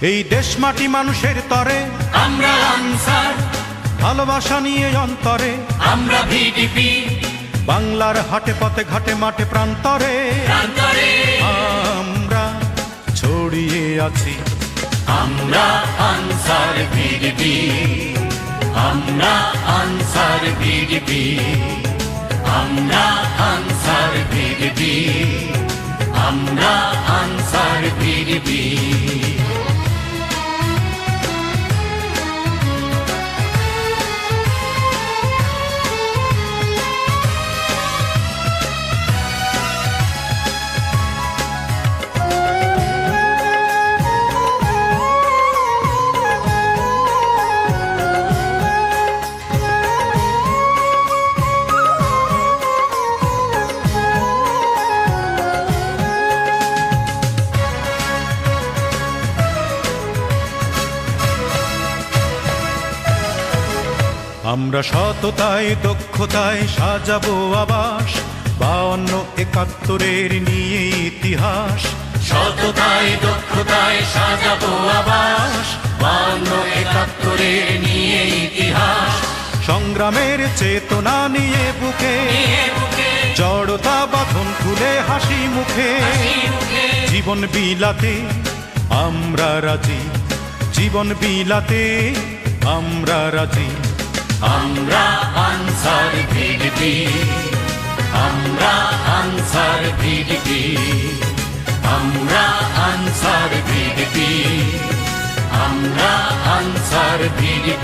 এই দেশ মাটি মানুষের তরে। আমরা আনসার। ভালোবাসা নিয়ে অন্তরে। আমরা ভিডিপি। বাংলার হাটে পথে ঘাটে মাঠে প্রান্তরে। আমরা ছড়িয়ে আছি। আমরা আনসার ভিডিপি। আমরা আনসার ভিডিপি। আমরা আনসার ভিডিপি। আমরা আনসার ভিডিপি। আমরা সততায় দক্ষতায় সাজাবো আবাস। বাউন্ন একাত্তরের নিয়ে ইতিহাস। সততায় দক্ষতায় সাজাবো আবাস। বান্ন একাত্তরের নিয়ে ইতিহাস। সংগ্রামের চেতনা নিয়ে বুকে। জড়তা বাঁধন খুলে হাসি মুখে। মুখে। জীবন বিলাতে আমরা রাজি। জীবন বিলাতে আমরা রাজি। আমরা আনসার ভিডিপি। আমরা আনসার ভিডিপি। আমরা আনসার ভিডিপি। আমরা আনসার ভিডিপি।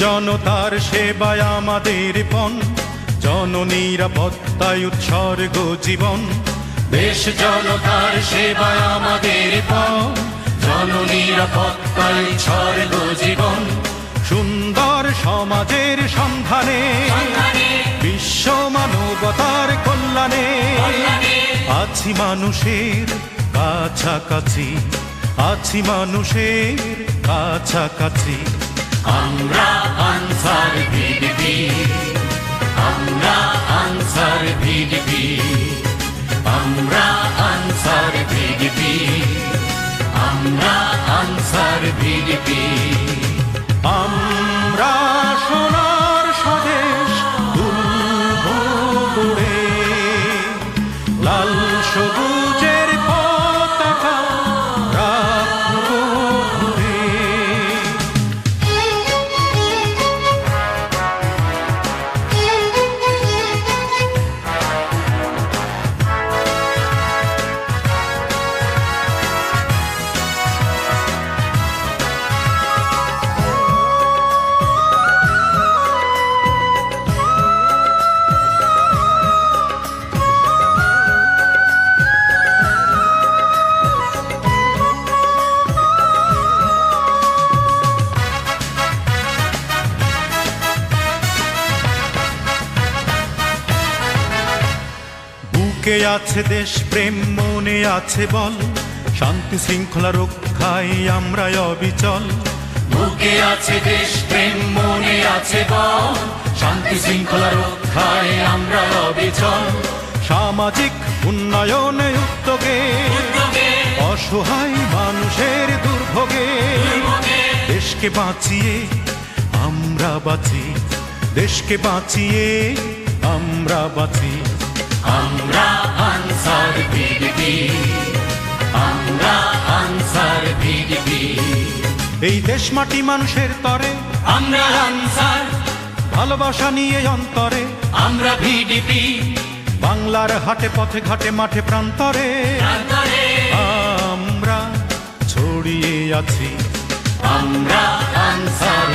জনতার সেবায় আমাদের পণ জননিরাপত্তায় উৎসর্গ জীবন। দেশ জনতার সেবায় আমাদের পণ জননিরাপত্তায় স্বর্গ জীবন। সুন্দর সমাজের সন্ধানে বিশ্ব মানবতার কল্যাণে। আছি মানুষের কাছাকাছি আছি মানুষের কাছাকাছি। আমরা ভিডিপি আমরা আনসার ভিডিপি আমরা আনসার ভিডিপি আমরা আনসার ভিডিপি। আমরা বুকে আছে দেশ প্রেম মনে আছে বল। শান্তি শৃঙ্খলা রক্ষায় আমরা অবিচল। বুকে আছে দেশ প্রেম মনে আছে বল। শান্তি শৃঙ্খলা রক্ষায় আমরা অবিচল। সামাজিক উন্নয়নে উদ্যোগে অসহায় মানুষের দুর্ভোগে। দেশকে বাঁচিয়ে আমরা বাঁচি। দেশকে বাঁচিয়ে আমরা বাঁচি। আমরা আনসার আমরা আনসার এই দেশ মাটি মানুষের তরে। আমরা আনসার। ভালোবাসা নিয়ে অন্তরে। আমরা ভিডিপি বাংলার হাটে পথে ঘাটে মাঠে প্রান্তরে। প্রান্তরে। আমরা ছড়িয়ে আছি। আমরা আনসার